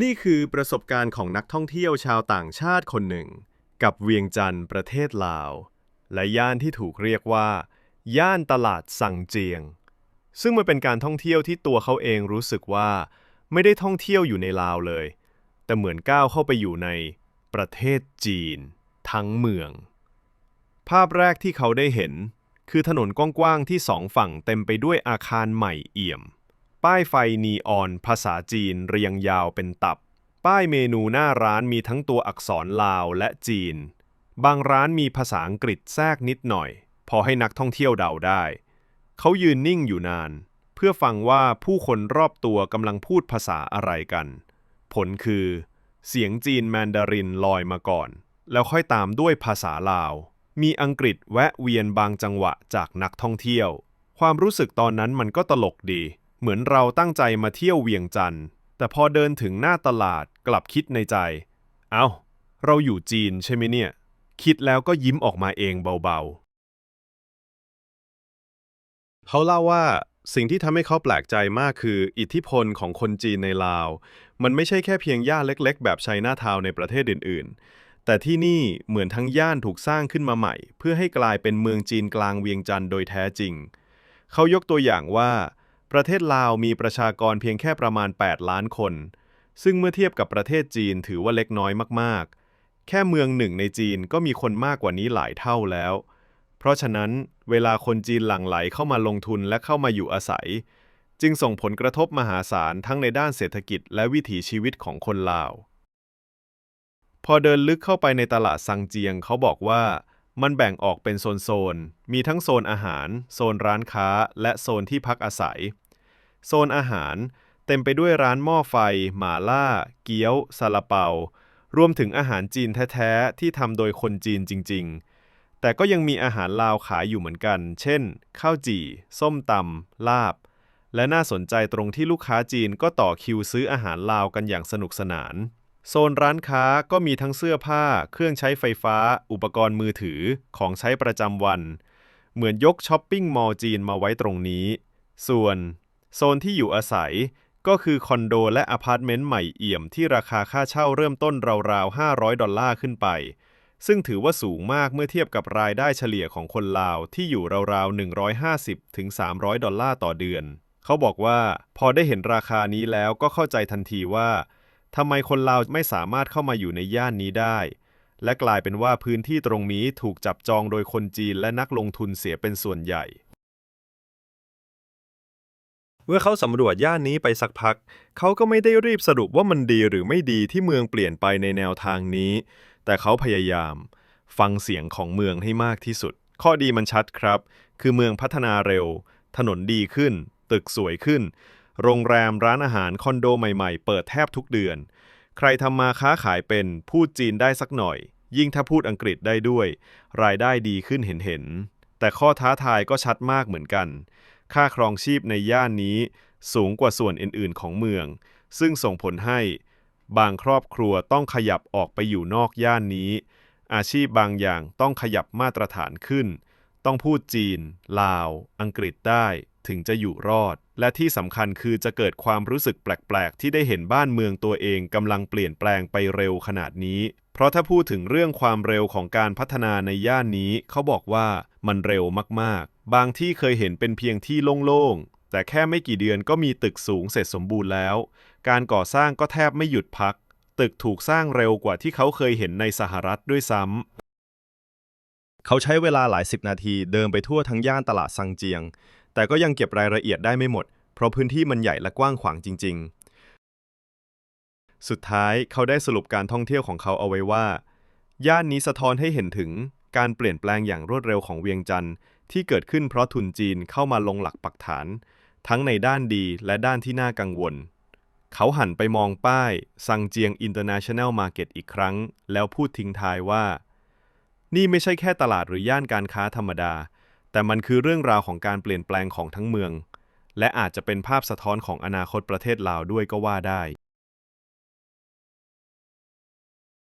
นี่คือประสบการณ์ของนักท่องเที่ยวชาวต่างชาติคนหนึ่ง กับเวียงจันทร์ประเทศลาว และย่านที่ถูกเรียกว่า ย่านตลาดสังเจียง ซึ่งมันเป็นการท่องเที่ยวที่ตัวเขาเองรู้สึกว่า ไม่ได้ท่องเที่ยวอยู่ในลาวเลย แต่เหมือนก้าวเข้าไปอยู่ในประเทศจีน ทั้งเมือง ภาพแรกที่เขาได้เห็น คือถนนกว้างๆที่สองฝั่งเต็มไปด้วยอาคารใหม่เอี่ยม ป้ายไฟนีออน ภาษาจีนเรียงยาวเป็นตับ ป้ายเมนูหน้าร้านมีทั้งตัวอักษรลาวและจีน บางร้านมีภาษาอังกฤษแทรกนิดหน่อย พอให้นักท่องเที่ยวเดาได้ เขายืนนิ่งอยู่นาน เพื่อฟังว่าผู้คนรอบตัวกำลังพูดภาษาอะไรกัน ผลคือ เสียงจีนแมนดารินลอยมาก่อน แล้วค่อยตามด้วยภาษาลาว มีอังกฤษแวะเวียนบางจังหวะจากนักท่องเที่ยว ความรู้สึกตอนนั้นมันก็ตลกดี เหมือนเราตั้งใจมาเที่ยวเวียงจันทร์ แต่พอเดินถึงหน้าตลาดกลับคิดในใจ เอ้า เราอยู่จีนใช่ไหมเนี่ย คิดแล้วก็ยิ้มออกมาเองเบาๆ เขาเล่าว่าสิ่งที่ทำให้เขาแปลกใจมากคือ อิทธิพลของคนจีนในลาว มันไม่ใช่แค่เพียงย่านเล็กๆ แบบไชน่าทาวในประเทศอื่นๆ แต่ที่นี่เหมือนทั้งย่านถูกสร้างขึ้นมาใหม่ เพื่อให้กลายเป็นเมืองจีนกลางเวียงจันทร์โดยแท้จริง เขายกตัวอย่างว่า ประเทศลาวมีประชากรเพียงแค่ประมาณ 8 ล้านคน ซึ่งเมื่อเทียบกับประเทศจีนถือว่าเล็กน้อยมากๆ แค่เมืองหนึ่งในจีนก็มีคนมากกว่านี้หลายเท่าแล้ว เพราะฉะนั้นเวลาคนจีนหลั่งไหลเข้ามาลงทุนและเข้ามาอยู่อาศัย จึงส่งผลกระทบมหาศาลทั้งในด้านเศรษฐกิจและวิถีชีวิตของคนลาว พอเดินลึกเข้าไปในตลาดซังเจียงเขาบอกว่า มันแบ่งออกเป็นโซนๆ มีทั้งโซนอาหาร โซนร้านค้า และโซนที่พักอาศัย โซนอาหารเต็มไปด้วยร้านหม้อไฟ หม่าล่า เกี๊ยวซาลาเปา รวมถึงอาหารจีนแท้ๆ ที่ทำโดยคนจีนจริง ๆ แต่ก็ยังมีอาหารลาวขายอยู่เหมือนกัน เช่น ข้าวจี่ ส้มตำ ลาบ และน่าสนใจตรงที่ลูกค้าจีนก็ต่อคิวซื้ออาหารลาวกันอย่างสนุกสนาน โซนร้านค้าก็มีทั้งเสื้อผ้า เครื่องใช้ไฟฟ้า อุปกรณ์มือถือ ของใช้ประจำวัน เหมือนยกช้อปปิ้งมอลล์จีนมาไว้ตรงนี้ ส่วน โซนที่อยู่อาศัยก็คือคอนโดและอพาร์ตเมนต์ใหม่เอี่ยมที่ราคาค่าเช่าเริ่มต้นราวๆ 500 ดอลลาร์ขึ้นไป ซึ่งถือว่าสูงมากเมื่อเทียบกับรายได้เฉลี่ยของคนลาวที่อยู่ราวๆ 150ถึง300 ดอลลาร์ต่อเดือน เขาบอกว่า พอได้เห็นราคานี้แล้วก็เข้าใจทันทีว่า ทำไมคนลาวไม่สามารถเข้ามาอยู่ในย่านนี้ได้ และกลายเป็นว่าพื้นที่ตรงนี้ถูกจับจองโดยคนจีนและนักลงทุนเสียเป็นส่วนใหญ่ เมื่อเขาสำรวจย่านนี้ไปสักพัก เขาก็ไม่ได้รีบสรุปว่ามันดีหรือไม่ดีที่เมืองเปลี่ยนไปในแนวทางนี้ แต่เขาพยายาม ฟังเสียงของเมืองให้มากที่สุด ข้อดีมันชัดครับ คือเมืองพัฒนาเร็ว ถนนดีขึ้น ตึกสวยขึ้น โรงแรมร้านอาหารคอนโดใหม่ๆ เปิดแทบทุกเดือน ใครทำมาค้าขายเป็นพูดจีนได้สักหน่อย ยิ่งถ้าพูดอังกฤษได้ด้วย รายได้ดีขึ้นเห็นๆ แต่ข้อท้าทายก็ชัดมากเหมือนกัน ค่าครองชีพในย่านนี้สูงกว่าส่วนอื่นๆของเมือง ซึ่งส่งผลให้บางครอบครัวต้องขยับออกไปอยู่นอกย่านนี้ อาชีพบางอย่างต้องขยับมาตรฐานขึ้น ต้องพูดจีน ลาว อังกฤษได้ ถึงจะอยู่รอด และที่สำคัญคือจะเกิดความรู้สึกแปลกๆ ที่ได้เห็นบ้านเมืองตัวเองกำลังเปลี่ยนแปลงไปเร็วขนาดนี้ เพราะถ้าพูดถึงเรื่องความเร็วของการพัฒนาในย่านนี้ เขาบอกว่ามันเร็วมากๆ บางที่เคยเห็นเป็นเพียงที่โล่งๆ แต่แค่ไม่กี่เดือนก็มีตึกสูงเสร็จสมบูรณ์แล้ว การก่อสร้างก็แทบไม่หยุดพัก ตึกถูกสร้างเร็วกว่าที่เขาเคยเห็นในสหรัฐด้วยซ้ำเขาใช้เวลาหลายสิบนาทีเดินไปทั่วทั้งย่านตลาดซังเจียง แต่ก็ยังเก็บรายละเอียดได้ไม่หมด เพราะพื้นที่มันใหญ่และกว้างขวางจริง ๆ สุดท้ายเขาได้สรุปการท่องเที่ยวของเขาเอาไว้ว่า ย่านนี้สะท้อนให้เห็นถึงการเปลี่ยนแปลงอย่างรวดเร็วของเวียงจันทร์ที่เกิดขึ้นเพราะทุนจีนเข้ามาลงหลักปักฐาน ทั้งในด้านดีและด้านที่น่ากังวล เขาหันไปมองป้ายซังเจียง International Market อีกครั้ง แล้วพูดทิ้งท้ายว่า นี่ไม่ใช่แค่ตลาดหรือย่านการค้าธรรมดา แต่มันคือเรื่องราวของการเปลี่ยนแปลงของทั้งเมือง และอาจจะเป็นภาพสะท้อนของอนาคตประเทศลาวด้วยก็ว่าได้